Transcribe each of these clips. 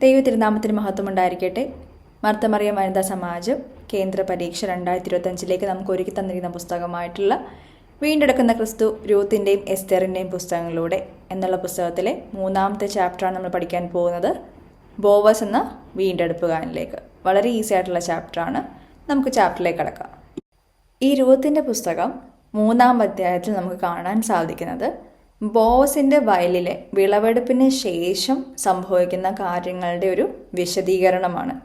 ദൈവ തിരുനാമത്തിന് മഹത്വം ഉണ്ടായിരിക്കട്ടെ മർത്തമറിയ വനിതാ സമാജം കേന്ദ്ര പരീക്ഷ രണ്ടായിരത്തി ഇരുപത്തഞ്ചിലേക്ക് നമുക്ക് ഒരുക്കി തന്നിരിക്കുന്ന പുസ്തകമായിട്ടുള്ള വീണ്ടെടുക്കുന്ന ക്രിസ്തു രൂത്തിന്റെയും എസ്തറിന്റെയും പുസ്തകങ്ങളിലൂടെ എന്നുള്ള പുസ്തകത്തിലെ മൂന്നാമത്തെ ചാപ്റ്ററാണ് നമ്മൾ പഠിക്കാൻ പോകുന്നത്. ബോവസ് എന്ന വീണ്ടെടുപ്പുകാരനിലേക്ക് വളരെ ഈസി ആയിട്ടുള്ള ചാപ്റ്ററാണ് നമുക്ക് ചാപ്റ്ററിലേക്ക് കടക്കാം. ഈ രൂപത്തിന്റെ പുസ്തകം മൂന്നാം അധ്യായത്തിൽ നമുക്ക് കാണാൻ സാധിക്കുന്നത് ബോസിന്റെ വയലിലെ വിളവെടുപ്പിന് ശേഷം സംഭവിക്കുന്ന കാര്യങ്ങളുടെ ഒരു വിശദീകരണമാണ്.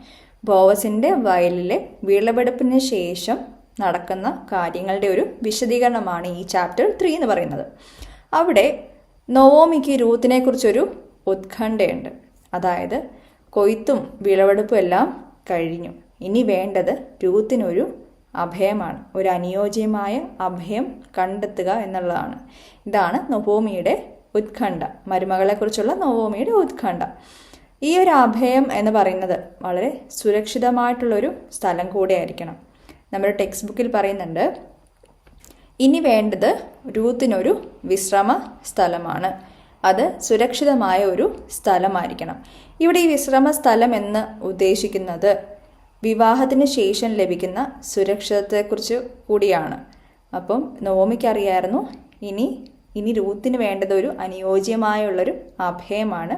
ബോവസിന്റെ വയലിലെ വിളവെടുപ്പിന് ശേഷം നടക്കുന്ന കാര്യങ്ങളുടെ ഒരു വിശദീകരണമാണ് ഈ ചാപ്റ്റർ ത്രീ എന്ന് പറയുന്നത്. അവിടെ നവോമിക്ക് രൂത്തിനെ കുറിച്ചൊരു ഉത്കണ്ഠയുണ്ട്. അതായത് കൊയ്ത്തും വിളവെടുപ്പും എല്ലാം കഴിഞ്ഞു. ഇനി വേണ്ടത് രൂത്തിനൊരു അഭയമാണ്. ഒരു അനുയോജ്യമായ അഭയം കണ്ടെത്തുക എന്നുള്ളതാണ്. ഇതാണ് നവോമിയുടെ ഉത്കണ്ഠ. മരുമകളെക്കുറിച്ചുള്ള നവോമിയുടെ ഉത്കണ്ഠ. ഈ ഒരു അഭയം എന്ന് പറയുന്നത് വളരെ സുരക്ഷിതമായിട്ടുള്ളൊരു സ്ഥലം കൂടെയായിരിക്കണം. നമ്മുടെ ടെക്സ്റ്റ് ബുക്കിൽ പറയുന്നുണ്ട് ഇനി വേണ്ടത് രൂത്തിനൊരു വിശ്രമ സ്ഥലമാണ്. അത് സുരക്ഷിതമായ ഒരു സ്ഥലമായിരിക്കണം. ഇവിടെ ഈ വിശ്രമ സ്ഥലം എന്ന് ഉദ്ദേശിക്കുന്നത് വിവാഹത്തിന് ശേഷം ലഭിക്കുന്ന സുരക്ഷിതത്വത്തെക്കുറിച്ച് കൂടിയാണ്. അപ്പം നോമിക്കറിയായിരുന്നു. ഇനി ഇനി രൂത്തിന് വേണ്ടത് ഒരു അനുയോജ്യമായുള്ളൊരു അഭയമാണ്.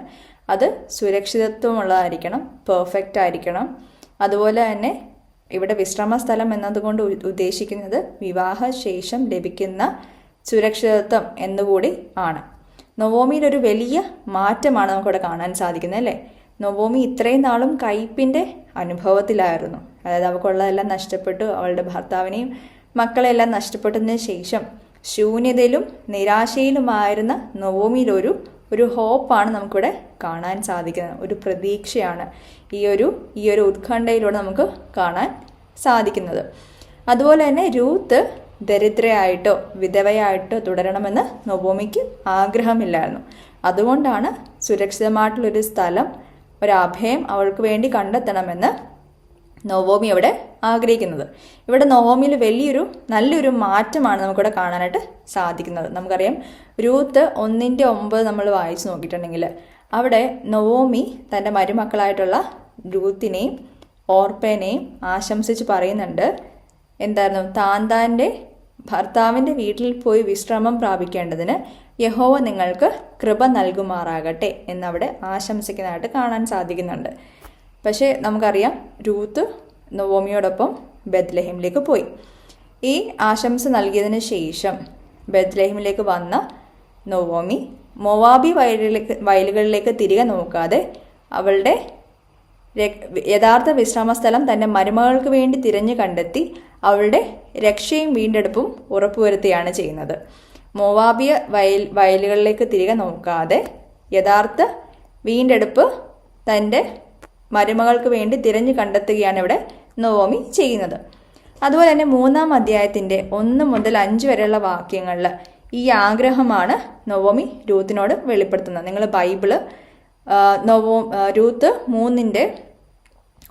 അത് സുരക്ഷിതത്വമുള്ളതായിരിക്കണം പെർഫെക്റ്റ് ആയിരിക്കണം അതുപോലെ തന്നെ ഇവിടെ വിശ്രമ സ്ഥലം എന്നതുകൊണ്ട് ഉദ്ദേശിക്കുന്നത് വിവാഹശേഷം ലഭിക്കുന്ന സുരക്ഷിതത്വം എന്നുകൂടി ആണ്. നവോമിയിൽ ഒരു വലിയ മാറ്റമാണ് നമുക്കിവിടെ കാണാൻ സാധിക്കുന്നത് അല്ലേ? നവോമി ഇത്രയും നാളും കയ്പിന്റെ അനുഭവത്തിലായിരുന്നു. അതായത് അവൾക്കുള്ളതെല്ലാം നഷ്ടപ്പെട്ടു അവളുടെ ഭർത്താവിനെയും മക്കളെല്ലാം നഷ്ടപ്പെട്ടതിന് ശേഷം ശൂന്യതയിലും നിരാശയിലുമായിരുന്ന നവോമിയിലൊരു ഒരു ഹോപ്പാണ് നമുക്കിവിടെ കാണാൻ സാധിക്കുന്നത്. ഒരു പ്രതീക്ഷയാണ് ഈ ഒരു ഈ ഒരു ഉത്കണ്ഠയിലൂടെ നമുക്ക് കാണാൻ സാധിക്കുന്നത്. അതുപോലെ തന്നെ രൂത്ത് ദരിദ്രയായിട്ടോ വിധവയായിട്ടോ തുടരണമെന്ന് നവോമിക്ക് ആഗ്രഹമില്ലായിരുന്നു. അതുകൊണ്ടാണ് സുരക്ഷിതമായിട്ടുള്ളൊരു സ്ഥലം ഒരു അഭയം അവൾക്ക് വേണ്ടി കണ്ടെത്തണമെന്ന് നവോമി അവിടെ ആഗ്രഹിക്കുന്നത്. ഇവിടെ നവോമിയിൽ വലിയൊരു നല്ലൊരു മാറ്റമാണ് നമുക്കിവിടെ കാണാനായിട്ട് സാധിക്കുന്നത്. നമുക്കറിയാം രൂത്ത് ഒന്നിന്റെ ഒമ്പത് നമ്മൾ വായിച്ചു നോക്കിയിട്ടുണ്ടെങ്കിൽ അവിടെ നവോമി തന്റെ മരുമക്കളായിട്ടുള്ള രൂത്തിനെയും ഓർപ്പേനെയും ആശംസിച്ച് പറയുന്നുണ്ട്. എന്തായിരുന്നു? താന്താന്റെ ഭർത്താവിന്റെ വീട്ടിൽ പോയി വിശ്രമം പ്രാപിക്കേണ്ടതിന് യഹോവ നിങ്ങൾക്ക് കൃപ നൽകുമാറാകട്ടെ എന്നവിടെ ആശംസിക്കുന്നതായിട്ട് കാണാൻ സാധിക്കുന്നുണ്ട്. പക്ഷേ നമുക്കറിയാം രൂത്ത് നവോമിയോടൊപ്പം ബദ്ലഹിമിലേക്ക് പോയി. ഈ ആശംസ നൽകിയതിന് ശേഷം ബദ്ലഹിമിലേക്ക് വന്ന നവോമി മൊവാബി വയലിലേക്ക് വയലുകളിലേക്ക് തിരികെ നോക്കാതെ അവളുടെ യഥാർത്ഥ വിശ്രമ സ്ഥലം തന്റെ മരുമകൾക്ക് വേണ്ടി തിരഞ്ഞു കണ്ടെത്തി അവളുടെ രക്ഷയും വീണ്ടെടുപ്പും ഉറപ്പുവരുത്തുകയാണ് ചെയ്യുന്നത്. മോവാബിയ വയൽ വയലുകളിലേക്ക് തിരികെ നോക്കാതെ യഥാർത്ഥ വീണ്ടെടുപ്പ് തന്റെ മരുമകൾക്ക് വേണ്ടി തിരഞ്ഞു കണ്ടെത്തുകയാണ് ഇവിടെ നവോമി ചെയ്യുന്നത്. അതുപോലെ തന്നെ മൂന്നാം അധ്യായത്തിന്റെ ഒന്ന് മുതൽ അഞ്ച് വരെയുള്ള വാക്യങ്ങളിൽ ഈ ആഗ്രഹമാണ് നവോമി രൂത്തിനോട് വെളിപ്പെടുത്തുന്നത്. നിങ്ങൾ ബൈബിൾ നവോ രൂത്ത് മൂന്നിന്റെ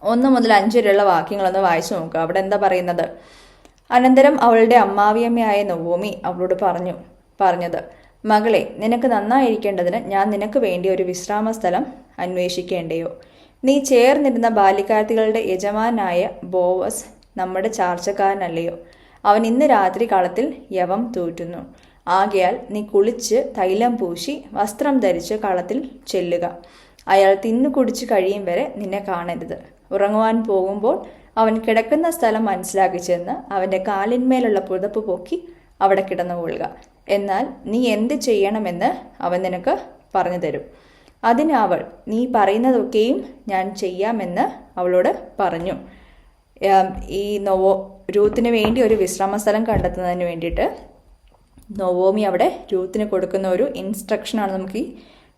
ഒന്ന് മുതൽ അഞ്ച് വരെയുള്ള വാക്യങ്ങളൊന്ന് വായിച്ചു നോക്കുക അവിടെ എന്താ പറയുന്നത്? അനന്തരം അവളുടെ അമ്മാവിയമ്മയായ നവോമി അവളോട് പറഞ്ഞു പറഞ്ഞത് മകളെ നിനക്ക് നന്നായിരിക്കേണ്ടതിന് ഞാൻ നിനക്ക് വേണ്ടി ഒരു വിശ്രാമ സ്ഥലം അന്വേഷിക്കേണ്ടയോ? നീ ചേർന്നിരുന്ന ബാല്യക്കാർത്തികളുടെ യജമാനായ ബോവസ് നമ്മുടെ ചാർച്ചക്കാരനല്ലയോ? അവൻ ഇന്ന് രാത്രി കളത്തിൽ യവം തൂറ്റുന്നു. ആകയാൽ നീ കുളിച്ച് തൈലം പൂശി വസ്ത്രം ധരിച്ച് കളത്തിൽ ചെല്ലുക. അയാൾ തിന്നു കുടിച്ചു കഴിയും വരെ നിന്നെ കാണരുത്. ഉറങ്ങുവാൻ പോകുമ്പോൾ അവൻ കിടക്കുന്ന സ്ഥലം മനസ്സിലാക്കി ചെന്ന് അവന്റെ കാലിന്മേലുള്ള പുതപ്പ് പൊക്കി അവിടെ കിടന്നു കൊള്ളുക. എന്നാൽ നീ എന്ത് ചെയ്യണമെന്ന് അവൻ നിനക്ക് പറഞ്ഞു തരും. അതിന് അവൾ നീ പറയുന്നതൊക്കെയും ഞാൻ ചെയ്യാമെന്ന് അവളോട് പറഞ്ഞു. ഈ നൊവോ രൂത്തിന് വേണ്ടി ഒരു വിശ്രമ സ്ഥലം കണ്ടെത്തുന്നതിന് വേണ്ടിയിട്ട് നവോമി അവിടെ രൂത്തിന് കൊടുക്കുന്ന ഒരു ഇൻസ്ട്രക്ഷനാണ് നമുക്ക്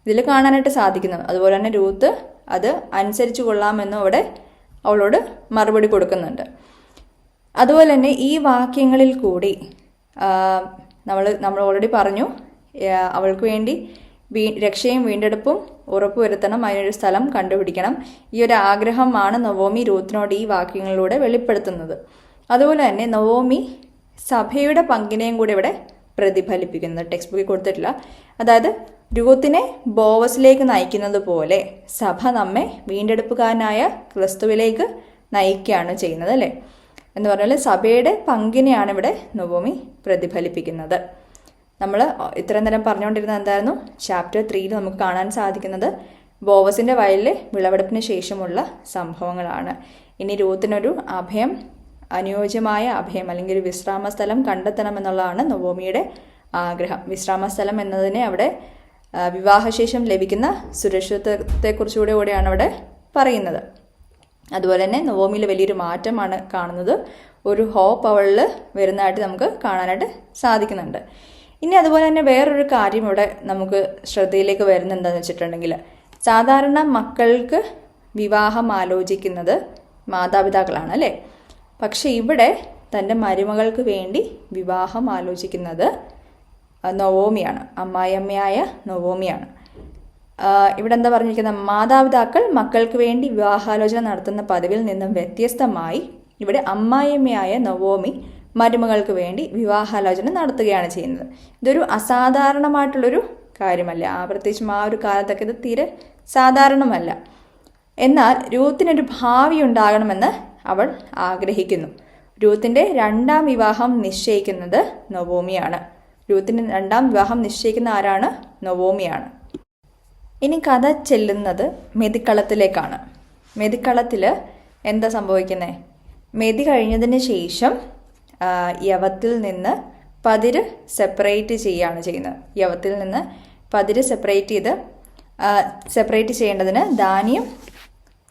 ഇതിൽ കാണാനായിട്ട് സാധിക്കുന്നത്. അതുപോലെ തന്നെ രൂത്ത് അത് അനുസരിച്ച് കൊള്ളാമെന്നും അവിടെ അവളോട് മറുപടി കൊടുക്കുന്നുണ്ട്. അതുപോലെ തന്നെ ഈ വാക്യങ്ങളിൽ കൂടി നമ്മൾ നമ്മൾ ഓൾറെഡി പറഞ്ഞു അവൾക്ക് വേണ്ടി വീ രക്ഷയും വീണ്ടെടുപ്പും ഉറപ്പുവരുത്തണം അതിനൊരു സ്ഥലം കണ്ടുപിടിക്കണം. ഈ ഒരു ആഗ്രഹമാണ് നവോമി രൂത്തിനോട് ഈ വാക്യങ്ങളിലൂടെ വെളിപ്പെടുത്തുന്നത്. അതുപോലെ തന്നെ നവോമി സഭയുടെ പങ്കിനെയും കൂടി ഇവിടെ പ്രതിഫലിപ്പിക്കുന്നത് ടെക്സ്റ്റ് ബുക്കിൽ കൊടുത്തിട്ടില്ല. അതായത് രൂത്തിനെ ബോവസിലേക്ക് നയിക്കുന്നത് പോലെ സഭ നമ്മെ വീണ്ടെടുപ്പുകാരനായ ക്രിസ്തുവിലേക്ക് നയിക്കുകയാണ് ചെയ്യുന്നത് അല്ലേ? എന്ന് പറഞ്ഞാൽ സഭയുടെ പങ്കിനെയാണ് ഇവിടെ നവോമി പ്രതിഫലിപ്പിക്കുന്നത്. നമ്മൾ ഇത്രയും നേരം പറഞ്ഞുകൊണ്ടിരുന്നത് എന്തായിരുന്നു? ചാപ്റ്റർ ത്രീയിൽ നമുക്ക് കാണാൻ സാധിക്കുന്നത് ബോവസിന്റെ വയലിലെ വിളവെടുപ്പിന് ശേഷമുള്ള സംഭവങ്ങളാണ്. ഇനി രൂത്തിനൊരു അഭയം അനുയോജ്യമായ അഭയം അല്ലെങ്കിൽ ഒരു വിശ്രാമ സ്ഥലം കണ്ടെത്തണമെന്നുള്ളതാണ് നവോമിയുടെ ആഗ്രഹം. വിശ്രാമ സ്ഥലം എന്നതിനെ അവിടെ വിവാഹശേഷം ലഭിക്കുന്ന സുരക്ഷിതത്വത്തെക്കുറിച്ചുകൂടെ കൂടെയാണ് അവിടെ പറയുന്നത്. അതുപോലെ തന്നെ നവോമിയിൽ വലിയൊരു മാറ്റമാണ് കാണുന്നത്. ഒരു ഹോപ്പ് അവളിൽ വരുന്നതായിട്ട് നമുക്ക് കാണാനായിട്ട് സാധിക്കുന്നുണ്ട്. ഇനി അതുപോലെ തന്നെ വേറൊരു കാര്യം ഇവിടെ നമുക്ക് ശ്രദ്ധയിലേക്ക് വരുന്നുണ്ടെന്ന് വെച്ചിട്ടുണ്ടെങ്കിൽ സാധാരണ മക്കൾക്ക് വിവാഹം ആലോചിക്കുന്നത് മാതാപിതാക്കളാണ് അല്ലേ? പക്ഷെ ഇവിടെ തന്റെ മരുമകൾക്ക് വേണ്ടി വിവാഹം ആലോചിക്കുന്നത് നവോമിയാണ്. അമ്മായിയമ്മയായ നവോമിയാണ്. ഇവിടെ എന്താ പറഞ്ഞിരിക്കുന്നത്? മാതാപിതാക്കൾ മക്കൾക്ക് വേണ്ടി വിവാഹാലോചന നടത്തുന്ന പതിവിൽ നിന്നും വ്യത്യസ്തമായി ഇവിടെ അമ്മായിയമ്മയായ നവോമി മരുമകൾക്ക് വേണ്ടി വിവാഹാലോചന നടത്തുകയാണ് ചെയ്യുന്നത്. ഇതൊരു അസാധാരണമായിട്ടുള്ളൊരു കാര്യമല്ല. ആ പ്രത്യേകിച്ചും ആ ഒരു കാലത്തൊക്കെ ഇത് തീരെ സാധാരണമല്ല. എന്നാൽ രൂത്തിനൊരു ഭാവി ഉണ്ടാകണമെന്ന് അവൾ ആഗ്രഹിക്കുന്നു. രൂത്തിന്റെ രണ്ടാം വിവാഹം നിശ്ചയിക്കുന്നത് നവോമിയാണ്. രൂത്തിന് രണ്ടാം വിവാഹം നിശ്ചയിക്കുന്ന ആരാണ്? നവോമിയാണ്. ഇനി കഥ ചെല്ലുന്നത് മെതിക്കളത്തിലേക്കാണ്. മെതിക്കളത്തിൽ എന്താ സംഭവിക്കുന്നത് മെതി കഴിഞ്ഞതിന് ശേഷം യവത്തിൽ നിന്ന് പതിര് സെപ്പറേറ്റ് ചെയ്യുകയാണ് ചെയ്യുന്നത്. യവത്തിൽ നിന്ന് പതിര് സെപ്പറേറ്റ് ചെയ്ത് സെപ്പറേറ്റ് ചെയ്യേണ്ടതിന് ധാന്യം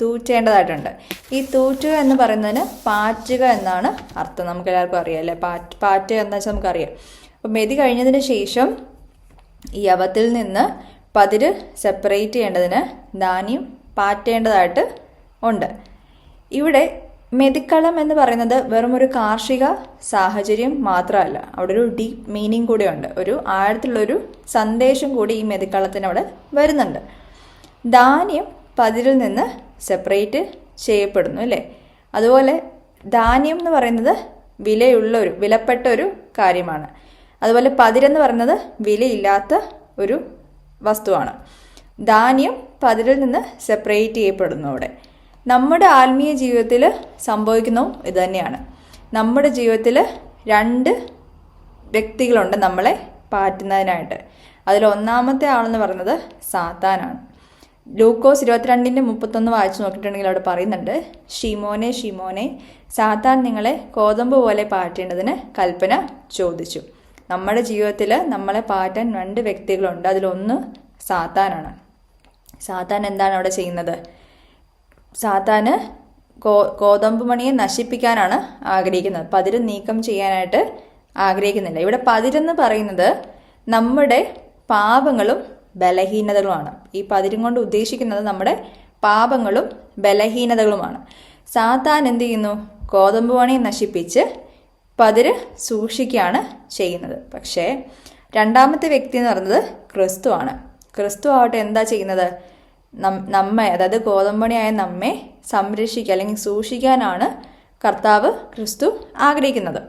തൂറ്റേണ്ടതായിട്ടുണ്ട്. ഈ തൂറ്റുക എന്ന് പറയുന്നതിന് പാറ്റുക എന്നാണ് അർത്ഥം. നമുക്ക് എല്ലാവർക്കും അറിയാം അല്ലേ? പാറ്റ് പാറ്റുക എന്ന് വെച്ചാൽ നമുക്കറിയാം. അപ്പം മെതി കഴിഞ്ഞതിന് ശേഷം ഈ അവത്തിൽ നിന്ന് പതിര് സെപ്പറേറ്റ് ചെയ്യേണ്ടതിന് ധാന്യം പാറ്റേണ്ടതായിട്ട് ഉണ്ട്. ഇവിടെ മെതിക്കളം എന്ന് പറയുന്നത് വെറും ഒരു കാർഷിക സാഹചര്യം മാത്രമല്ല അവിടെ ഒരു ഡീപ്പ് മീനിങ് കൂടിയുണ്ട്. ഒരു ആഴത്തിലുള്ളൊരു സന്ദേശം കൂടി ഈ മെതിക്കളത്തിന് അവിടെ വരുന്നുണ്ട്. ധാന്യം പതിരിൽ നിന്ന് സെപ്പറേറ്റ് ചെയ്യപ്പെടുന്നു അല്ലേ? അതുപോലെ ധാന്യം എന്ന് പറയുന്നത് വിലയുള്ള ഒരു വിലപ്പെട്ട ഒരു കാര്യമാണ്. അതുപോലെ പതിരെന്ന് പറയുന്നത് വിലയില്ലാത്ത ഒരു വസ്തുവാണ്. ധാന്യം പതിരിൽ നിന്ന് സെപ്പറേറ്റ് ചെയ്യപ്പെടുന്നു അവിടെ. നമ്മുടെ ആത്മീയ ജീവിതത്തിൽ സംഭവിക്കുന്നതും ഇത് തന്നെയാണ്. നമ്മുടെ ജീവിതത്തിൽ രണ്ട് വ്യക്തികളുണ്ട് നമ്മളെ പാറ്റുന്നതിനായിട്ട്. അതിൽ ഒന്നാമത്തെ ആളെന്ന് പറയുന്നത് സാത്താനാണ്. ലൂക്കോസ് ഇരുപത്തിരണ്ടിന്റെ മുപ്പത്തൊന്ന് വായിച്ചു നോക്കിയിട്ടുണ്ടെങ്കിൽ അവിടെ പറയുന്നുണ്ട് ഷിമോനെ ഷിമോനെ സാത്താൻ നിങ്ങളെ കോതമ്പ് പോലെ പാറ്റേണ്ടതിന് കൽപ്പന ചോദിച്ചു. നമ്മുടെ ജീവിതത്തിൽ നമ്മളെ പാറ്റാൻ രണ്ട് വ്യക്തികളുണ്ട്. അതിലൊന്ന് സാത്താനാണ്. സാത്താൻ എന്താണ് അവിടെ ചെയ്യുന്നത്? സാത്താന് ഗോ ഗോതമ്പ് മണിയെ നശിപ്പിക്കാനാണ് ആഗ്രഹിക്കുന്നത്. പതിര് നീക്കം ചെയ്യാനായിട്ട് ആഗ്രഹിക്കുന്നില്ല. ഇവിടെ പതിരെന്ന് പറയുന്നത് നമ്മുടെ പാപങ്ങളും ബലഹീനതകളുമാണ്. ഈ പതിരും കൊണ്ട് ഉദ്ദേശിക്കുന്നത് നമ്മുടെ പാപങ്ങളും ബലഹീനതകളുമാണ്. സാത്താൻ എന്ത് ചെയ്യുന്നു? ഗോതമ്പ് മണിയെ നശിപ്പിച്ച് പതിര് സൂക്ഷിക്കുകയാണ് ചെയ്യുന്നത്. പക്ഷേ രണ്ടാമത്തെ വ്യക്തി എന്ന് പറയുന്നത് ക്രിസ്തു ആണ് ക്രിസ്തു ആവട്ടെ എന്താ ചെയ്യുന്നത്? നമ്മെ അതായത് ഗോതമ്പണിയായ നമ്മെ സംരക്ഷിക്കുക അല്ലെങ്കിൽ സൂക്ഷിക്കാനാണ് കർത്താവ് ക്രിസ്തു ആഗ്രഹിക്കുന്നത്.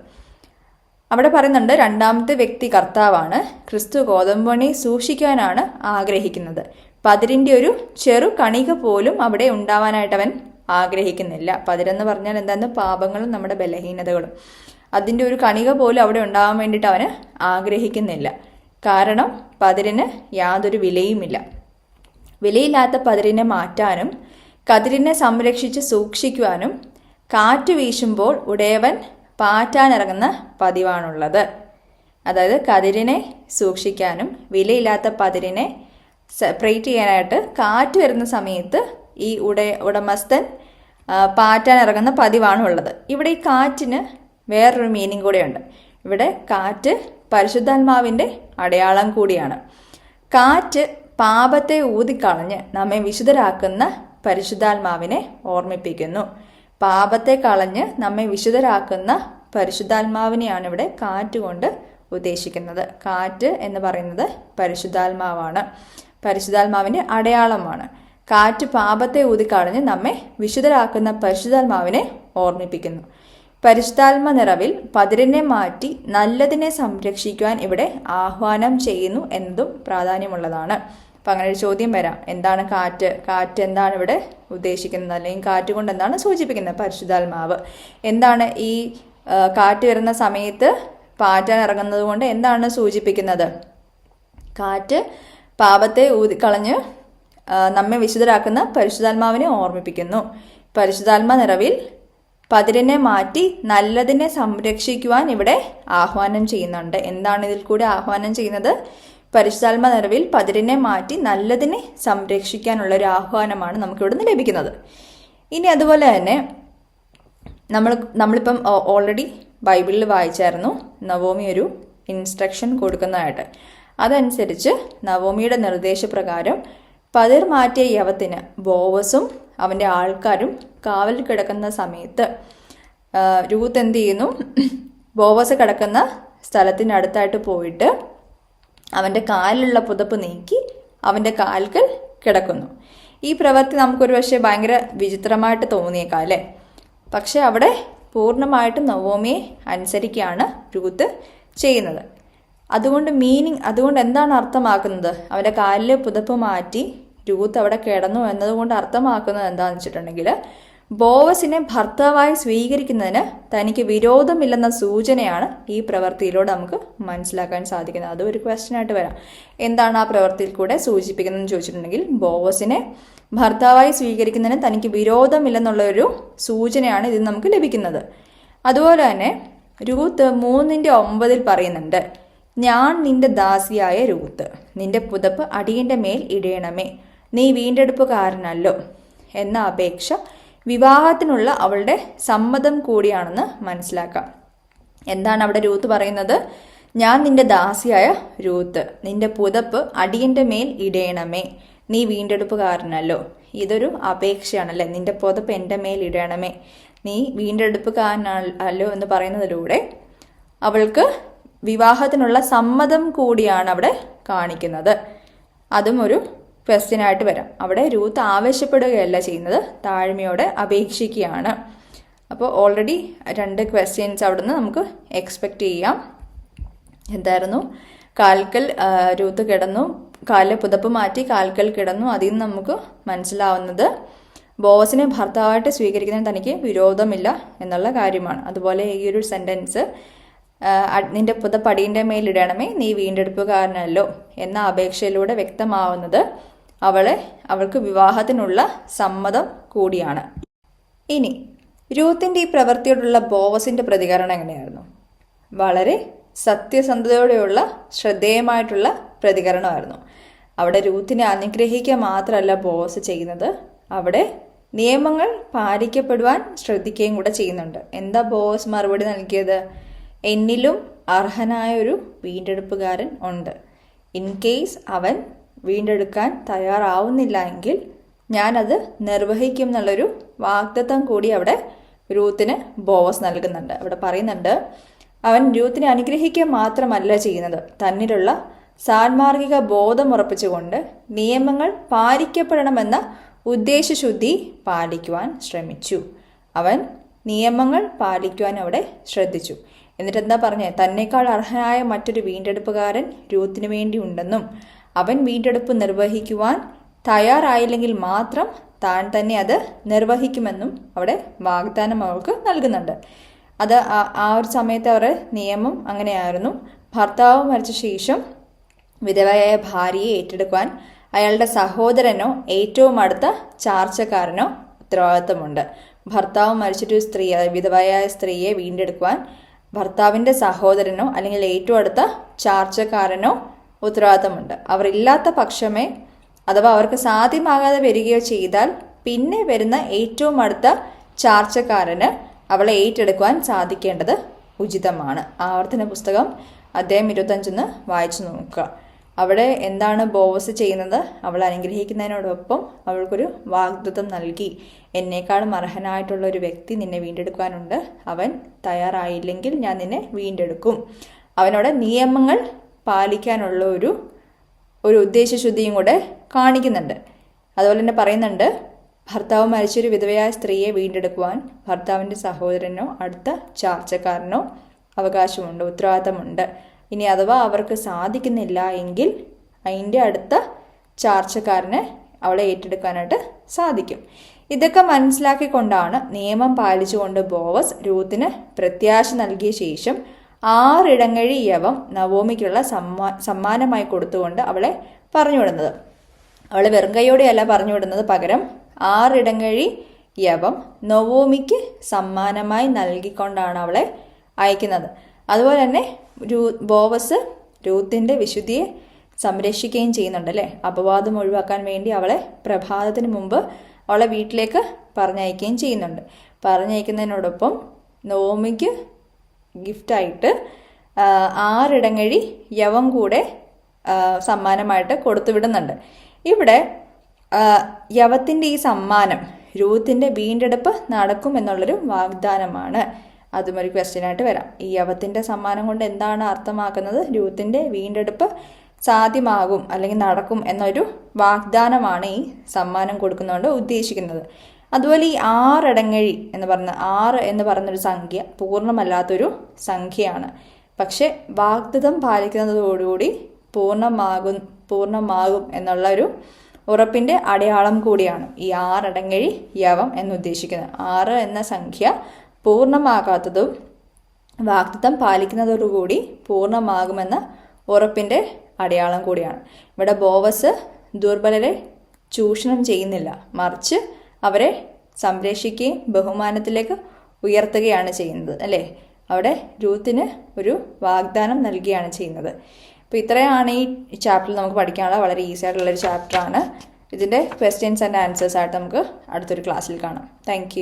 അവിടെ പറയുന്നുണ്ട് രണ്ടാമത്തെ വ്യക്തി കർത്താവാണ് ക്രിസ്തു ഗോതമ്പണി സൂക്ഷിക്കാനാണ് ആഗ്രഹിക്കുന്നത്. പതിരിന്റെ ഒരു ചെറു കണിക പോലും അവിടെ ഉണ്ടാവാനായിട്ട് അവൻ ആഗ്രഹിക്കുന്നില്ല. പതിരെന്ന് പറഞ്ഞാൽ എന്താണ് പാപങ്ങളും നമ്മുടെ ബലഹീനതകളും. അതിന്റെ ഒരു കണിക പോലും അവിടെ ഉണ്ടാകാൻ വേണ്ടിയിട്ട് അവന് ആഗ്രഹിക്കുന്നില്ല. കാരണം പതിരിന് യാതൊരു വിലയുമില്ല. വിലയില്ലാത്ത പതിരിനെ മാറ്റാനും കതിരിനെ സംരക്ഷിച്ച് സൂക്ഷിക്കുവാനും കാറ്റ് വീശുമ്പോൾ ഉടയവൻ പാറ്റാനിറങ്ങുന്ന പതിവാണുള്ളത്. അതായത് കതിരിനെ സൂക്ഷിക്കാനും വിലയില്ലാത്ത പതിരിനെ സെപ്പറേറ്റ് ചെയ്യാനായിട്ട് കാറ്റ് വരുന്ന സമയത്ത് ഈ ഉട ഉടമസ്ഥൻ പാറ്റാനിറങ്ങുന്ന പതിവാണുള്ളത്. ഇവിടെ ഈ കാറ്റിന് വേറൊരു മീനിങ് കൂടെയുണ്ട്. ഇവിടെ കാറ്റ് പരിശുദ്ധാത്മാവിന്റെ അടയാളം കൂടിയാണ്. കാറ്റ് പാപത്തെ ഊതിക്കളഞ്ഞ് നമ്മെ വിശുദ്ധരാക്കുന്ന പരിശുദ്ധാത്മാവിനെ ഓർമ്മിപ്പിക്കുന്നു. പാപത്തെ കളഞ്ഞ് നമ്മെ വിശുദ്ധരാക്കുന്ന പരിശുദ്ധാത്മാവിനെയാണ് ഇവിടെ കാറ്റ് കൊണ്ട് ഉദ്ദേശിക്കുന്നത്. കാറ്റ് എന്ന് പറയുന്നത് പരിശുദ്ധാത്മാവാണ്. പരിശുദ്ധാത്മാവിന്റെ അടയാളമാണ്. കാറ്റ് പാപത്തെ ഊതിക്കളഞ്ഞ് നമ്മെ വിശുദ്ധരാക്കുന്ന പരിശുദ്ധാത്മാവിനെ ഓർമ്മിപ്പിക്കുന്നു. പരിശുദ്ധാത്മ നിറവിൽ പതിരിനെ മാറ്റി നല്ലതിനെ സംരക്ഷിക്കുവാൻ ഇവിടെ ആഹ്വാനം ചെയ്യുന്നു എന്നതും പ്രാധാന്യമുള്ളതാണ്. അപ്പം അങ്ങനെ ഒരു ചോദ്യം വരാം. എന്താണ് കാറ്റ്? കാറ്റ് എന്താണ് ഇവിടെ ഉദ്ദേശിക്കുന്നത്? അല്ലെങ്കിൽ കാറ്റ് കൊണ്ട് എന്താണ് സൂചിപ്പിക്കുന്നത് പരിശുദ്ധാത്മാവ്? എന്താണ് ഈ കാറ്റ് വരുന്ന സമയത്ത് പാറ്റാൻ ഇറങ്ങുന്നത് കൊണ്ട് എന്താണ് സൂചിപ്പിക്കുന്നത്? കാറ്റ് പാപത്തെ ഊതി കളഞ്ഞ് നമ്മെ വിശുദ്ധരാക്കുന്ന പരിശുദ്ധാത്മാവിനെ ഓർമ്മിപ്പിക്കുന്നു. പരിശുദ്ധാത്മ നിറവിൽ പതിരിനെ മാറ്റി നല്ലതിനെ സംരക്ഷിക്കുവാൻ ഇവിടെ ആഹ്വാനം ചെയ്യുന്നുണ്ട്. എന്താണ് ഇതിൽ കൂടി ആഹ്വാനം ചെയ്യുന്നത്? പരിശുദ്ധാത്മ നിറവിൽ പതിരിനെ മാറ്റി നല്ലതിനെ സംരക്ഷിക്കാനുള്ള ഒരു ആഹ്വാനമാണ് നമുക്ക് ഇവിടുന്ന് ലഭിക്കുന്നത്. ഇനി അതുപോലെ തന്നെ നമ്മൾ നമ്മളിപ്പം ഓൾറെഡി ബൈബിളിൽ വായിച്ചായിരുന്നു നവോമി ഒരു ഇൻസ്ട്രക്ഷൻ കൊടുക്കുന്നതായിട്ട്. അതനുസരിച്ച് നവോമിയുടെ നിർദ്ദേശപ്രകാരം പതിർ മാറ്റിയ യവത്തിന് ബോവസും അവന്റെ ആൾക്കാരും കാവൽ കിടക്കുന്ന സമയത്ത് രൂത്ത് എന്ത് ചെയ്യുന്നു? ബോവസ് കിടക്കുന്ന സ്ഥലത്തിനടുത്തായിട്ട് പോയിട്ട് അവന്റെ കാലിലുള്ള പുതപ്പ് നീക്കി അവന്റെ കാൽക്കൽ കിടക്കുന്നു. ഈ പ്രവൃത്തി നമുക്കൊരു പക്ഷേ ഭയങ്കര വിചിത്രമായിട്ട് തോന്നിയേക്കാം അല്ലേ? പക്ഷെ അവിടെ പൂർണമായിട്ടും നവോമിയെ അനുസരിക്കുകയാണ് രൂത്ത് ചെയ്യുന്നത്. അതുകൊണ്ട് മീനിങ് അതുകൊണ്ട് എന്താണ് അർത്ഥമാക്കുന്നത്? അവന്റെ കാലിലെ പുതപ്പ് മാറ്റി രൂത്ത് അവിടെ കിടന്നു എന്നതുകൊണ്ട് അർത്ഥമാക്കുന്നത് എന്താണെന്ന് വെച്ചിട്ടുണ്ടെങ്കിൽ ബോവസിനെ ഭർത്താവായി സ്വീകരിക്കുന്നതിന് തനിക്ക് വിരോധമില്ലെന്ന സൂചനയാണ് ഈ പ്രവൃത്തിയിലൂടെ നമുക്ക് മനസ്സിലാക്കാൻ സാധിക്കുന്നത്. അതും ഒരു ക്വസ്റ്റ്യൻ ആയിട്ട് വരാം. എന്താണ് ആ പ്രവൃത്തിയിൽ കൂടെ സൂചിപ്പിക്കുന്നതെന്ന് ചോദിച്ചിട്ടുണ്ടെങ്കിൽ ബോവസിനെ ഭർത്താവായി സ്വീകരിക്കുന്നതിന് തനിക്ക് വിരോധമില്ലെന്നുള്ള ഒരു സൂചനയാണ് ഇതിൽ നമുക്ക് ലഭിക്കുന്നത്. അതുപോലെ തന്നെ രൂത്ത് മൂന്നിന്റെ ഒമ്പതിൽ പറയുന്നുണ്ട് ഞാൻ നിന്റെ ദാസിയായ രൂത്ത് നിന്റെ പുതപ്പ് അടിയന്റെ മേൽ ഇടയണമേ. നീ വീണ്ടെടുപ്പുകാരനല്ലോ എന്ന അപേക്ഷ വിവാഹത്തിനുള്ള അവളുടെ സമ്മതം കൂടിയാണെന്ന് മനസ്സിലാക്കാം. എന്താണ് അവിടെ രൂത്ത് പറയുന്നത്? ഞാൻ നിന്റെ ദാസിയായ രൂത്ത് നിന്റെ പുതപ്പ് അടിയന്റെ മേൽ ഇടയണമേ നീ വീണ്ടെടുപ്പുകാരനല്ലോ. ഇതൊരു അപേക്ഷയാണല്ലേ? നിന്റെ പുതപ്പ് എന്റെ മേൽ ഇടയണമേ നീ വീണ്ടെടുപ്പുകാരനല്ലോ എന്ന് പറയുന്നതിലൂടെ അവൾക്ക് വിവാഹത്തിനുള്ള സമ്മതം കൂടിയാണ് അവിടെ കാണിക്കുന്നത്. അതും ഒരു ക്വസ്റ്റ്യൻ ആയിട്ട് വരാം. അവിടെ രൂത്ത് ആവശ്യപ്പെടുകയല്ല ചെയ്യുന്നത്. താഴ്മയോടെ അപേക്ഷിക്കുകയാണ്. അപ്പോൾ ഓൾറെഡി രണ്ട് ക്വസ്റ്റ്യൻസ് അവിടുന്ന് നമുക്ക് എക്സ്പെക്റ്റ് ചെയ്യാം. എന്തായിരുന്നു? കാൽക്കൽ രൂത്ത് കിടന്നു. കാലിലെ പുതപ്പ് മാറ്റി കാൽക്കൽ കിടന്നു. അതിൽ നിന്ന് നമുക്ക് മനസ്സിലാവുന്നത് ബോസിനെ ഭർത്താവായിട്ട് സ്വീകരിക്കുന്നതിന് തനിക്ക് വിരോധമില്ല എന്നുള്ള കാര്യമാണ്. അതുപോലെ ഈ ഒരു സെന്റൻസ് നിന്റെ പുതപ്പടീന്റെ മേലിടണമേ നീ വീണ്ടെടുപ്പുകാരനല്ലോ എന്ന അപേക്ഷയിലൂടെ വ്യക്തമാവുന്നത് അവളെ അവൾക്ക് വിവാഹത്തിനുള്ള സമ്മതം കൂടിയാണ്. ഇനി രൂത്തിന്റെ ഈ പ്രവൃത്തിയോടുള്ള ബോവസിന്റെ പ്രതികരണം എങ്ങനെയായിരുന്നു? വളരെ സത്യസന്ധതയോടെയുള്ള ശ്രദ്ധേയമായിട്ടുള്ള പ്രതികരണമായിരുന്നു. അവിടെ രൂത്തിനെ അനുഗ്രഹിക്കുക മാത്രമല്ല ബോസ് ചെയ്യുന്നത്. അവിടെ നിയമങ്ങൾ പാലിക്കപ്പെടുവാൻ ശ്രദ്ധിക്കുകയും കൂടെ ചെയ്യുന്നുണ്ട്. എന്താ ബോസ് മറുപടി നൽകിയത്? എന്നിലും അർഹനായ ഒരു വീണ്ടെടുപ്പുകാരൻ ഉണ്ട്. ഇൻ കേസ് അവൻ വീണ്ടെടുക്കാൻ തയ്യാറാവുന്നില്ല എങ്കിൽ ഞാനത് നിർവഹിക്കും എന്നുള്ളൊരു വാഗ്ദത്തം കൂടി അവിടെ രൂത്തിന് ബോവസ് നൽകുന്നുണ്ട്. അവിടെ പറയുന്നുണ്ട് അവൻ രൂത്തിനെ അനുഗ്രഹിക്കുക മാത്രമല്ല ചെയ്യുന്നത്. തന്നിലുള്ള സാൻമാർഗിക ബോധം ഉറപ്പിച്ചുകൊണ്ട് നിയമങ്ങൾ പാലിക്കപ്പെടണമെന്ന ഉദ്ദേശശുദ്ധി പാലിക്കുവാൻ ശ്രമിച്ചു. അവൻ നിയമങ്ങൾ പാലിക്കുവാൻ അവിടെ ശ്രദ്ധിച്ചു. എന്നിട്ട് എന്താ പറഞ്ഞേ? തന്നെക്കാൾ അർഹനായ മറ്റൊരു വീണ്ടെടുപ്പുകാരൻ രൂത്തിന് വേണ്ടി ഉണ്ടെന്നും അവൻ വീണ്ടെടുപ്പ് നിർവഹിക്കുവാൻ തയ്യാറായില്ലെങ്കിൽ മാത്രം താൻ തന്നെ അത് നിർവഹിക്കുമെന്നും അവിടെ വാഗ്ദാനം അവൾക്ക് നൽകുന്നുണ്ട്. അത് ആ- ഒരു സമയത്ത് അവരുടെ നിയമം അങ്ങനെയായിരുന്നു. ഭർത്താവ് മരിച്ച ശേഷം വിധവയായ ഭാര്യയെ ഏറ്റെടുക്കുവാൻ അയാളുടെ സഹോദരനോ ഏറ്റവും അടുത്ത ചാർച്ചക്കാരനോ ഉത്തരവാദിത്തമുണ്ട് ഭർത്താവ് മരിച്ചിട്ട് സ്ത്രീ വിധവയായ സ്ത്രീയെ വീണ്ടെടുക്കുവാൻ ഭർത്താവിന്റെ സഹോദരനോ അല്ലെങ്കിൽ ഏറ്റവും അടുത്ത ചാർച്ചക്കാരനോ ഉത്തരവാദിത്തമുണ്ട്. അവർ ഇല്ലാത്ത പക്ഷമേ അഥവാ അവർക്ക് സാധ്യമാകാതെ വരികയോ ചെയ്താൽ പിന്നെ വരുന്ന ഏറ്റവും അടുത്ത ചാർച്ചക്കാരന് അവളെ ഏറ്റെടുക്കുവാൻ സാധിക്കേണ്ടത് ഉചിതമാണ്. ആവർത്തന പുസ്തകം അദ്ദേഹം ഇരുപത്തഞ്ചൊന്ന് വായിച്ചു നോക്കുക. അവിടെ എന്താണ് ബോവസ് ചെയ്യുന്നത്? അവൾ അനുഗ്രഹിക്കുന്നതിനോടൊപ്പം അവൾക്കൊരു വാഗ്ദത്തം നൽകി. എന്നേക്കാളും അർഹനായിട്ടുള്ള ഒരു വ്യക്തി നിന്നെ വീണ്ടെടുക്കാനുണ്ട് അവൻ തയ്യാറായില്ലെങ്കിൽ ഞാൻ നിന്നെ വീണ്ടെടുക്കും. അവനോട് നിയമങ്ങൾ പാലിക്കാനുള്ള ഒരു ഒരു ഉദ്ദേശശുദ്ധിയും കൂടെ കാണിക്കുന്നുണ്ട്. അതുപോലെ തന്നെ പറയുന്നുണ്ട് ഭർത്താവ് മരിച്ചൊരു വിധവയായ സ്ത്രീയെ വീണ്ടെടുക്കുവാൻ ഭർത്താവിന്റെ സഹോദരനോ അടുത്ത ചാർച്ചക്കാരനോ അവകാശമുണ്ട് ഉത്തരവാദിത്തമുണ്ട്. ഇനി അഥവാ അവർക്ക് സാധിക്കുന്നില്ല എങ്കിൽ അതിന്റെ അടുത്ത ചാർച്ചക്കാരനെ അവളെ ഏറ്റെടുക്കാനായിട്ട് സാധിക്കും. ഇതൊക്കെ മനസ്സിലാക്കിക്കൊണ്ടാണ് നിയമം പാലിച്ചുകൊണ്ട് ബോവസ് രൂത്തിന് പ്രത്യാശ നൽകിയ ശേഷം ആറിടങ്ങഴി യവം നവോമിക്കുള്ള സമ്മാ സമ്മാനമായി കൊടുത്തുകൊണ്ട് അവളെ പറഞ്ഞു വിടുന്നത് അവളെ വെറും കൈയോടെയല്ല പറഞ്ഞു വിടുന്നത് പകരം ആറിടങ്ങഴി യവം നവോമിക്ക് സമ്മാനമായി നൽകിക്കൊണ്ടാണ് അവളെ അയക്കുന്നത്. അതുപോലെ തന്നെ രൂ ബോവസ് രൂത്തിന്റെ വിശുദ്ധിയെ സംരക്ഷിക്കുകയും ചെയ്യുന്നുണ്ട് അല്ലേ? അപവാദം ഒഴിവാക്കാൻ വേണ്ടി അവളെ പ്രഭാതത്തിന് മുമ്പ് അവളെ വീട്ടിലേക്ക് പറഞ്ഞയക്കുകയും ചെയ്യുന്നുണ്ട്. പറഞ്ഞയക്കുന്നതിനോടൊപ്പം നോമിക്ക് ഗിഫ്റ്റായിട്ട് ആറിടങ്ങഴി യവം കൂടെ സമ്മാനമായിട്ട് കൊടുത്തു വിടുന്നുണ്ട് ഇവിടെ യവത്തിന്റെ ഈ സമ്മാനം രൂത്തിന്റെ വീണ്ടെടുപ്പ് നടക്കും എന്നുള്ളൊരു വാഗ്ദാനമാണ്. അതും ഒരു ക്വസ്റ്റ്യനായിട്ട് വരാം. ഈ യവത്തിന്റെ സമ്മാനം കൊണ്ട് എന്താണ് അർത്ഥമാക്കുന്നത്? രൂത്തിന്റെ വീണ്ടെടുപ്പ് സാധ്യമാകും അല്ലെങ്കിൽ നടക്കും എന്നൊരു വാഗ്ദാനമാണ് ഈ സമ്മാനം കൊടുക്കുന്നതുകൊണ്ട് ഉദ്ദേശിക്കുന്നത്. അതുപോലെ ഈ ആറടങ്ങഴി എന്ന് പറഞ്ഞ ആറ് എന്ന് പറഞ്ഞൊരു സംഖ്യ പൂർണമല്ലാത്തൊരു സംഖ്യയാണ്. പക്ഷെ വാഗ്ദത്തം പാലിക്കുന്നതോടുകൂടി പൂർണമാകും പൂർണമാകും എന്നുള്ള ഒരു ഉറപ്പിന്റെ അടയാളം കൂടിയാണ് ഈ ആറടങ്ങഴി യവം എന്നുദ്ദേശിക്കുന്നത്. ആറ് എന്ന സംഖ്യ പൂർണമാകാത്തതും വാഗ്ദത്തം പാലിക്കുന്നതോടുകൂടി പൂർണമാകുമെന്ന ഉറപ്പിന്റെ അടയാളം കൂടിയാണ്. ഇവിടെ ബോവസ് ദുർബലരെ ചൂഷണം ചെയ്യുന്നില്ല. മറിച്ച് അവരെ സംരക്ഷിക്കുകയും ബഹുമാനത്തിലേക്ക് ഉയർത്തുകയാണ് ചെയ്യുന്നത് അല്ലേ? അവിടെ രൂത്തിന് ഒരു വാഗ്ദാനം നൽകുകയാണ് ചെയ്യുന്നത്. അപ്പോൾ ഇത്രയാണ് ഈ ചാപ്റ്റർ നമുക്ക് പഠിക്കാനുള്ള വളരെ ഈസി ആയിട്ടുള്ളൊരു ചാപ്റ്ററാണ് ഇതിന്റെ ക്വസ്റ്റ്യൻസ് ആൻഡ് ആൻസേഴ്സ് ആയിട്ട് നമുക്ക് അടുത്തൊരു ക്ലാസ്സിൽ കാണാം. താങ്ക്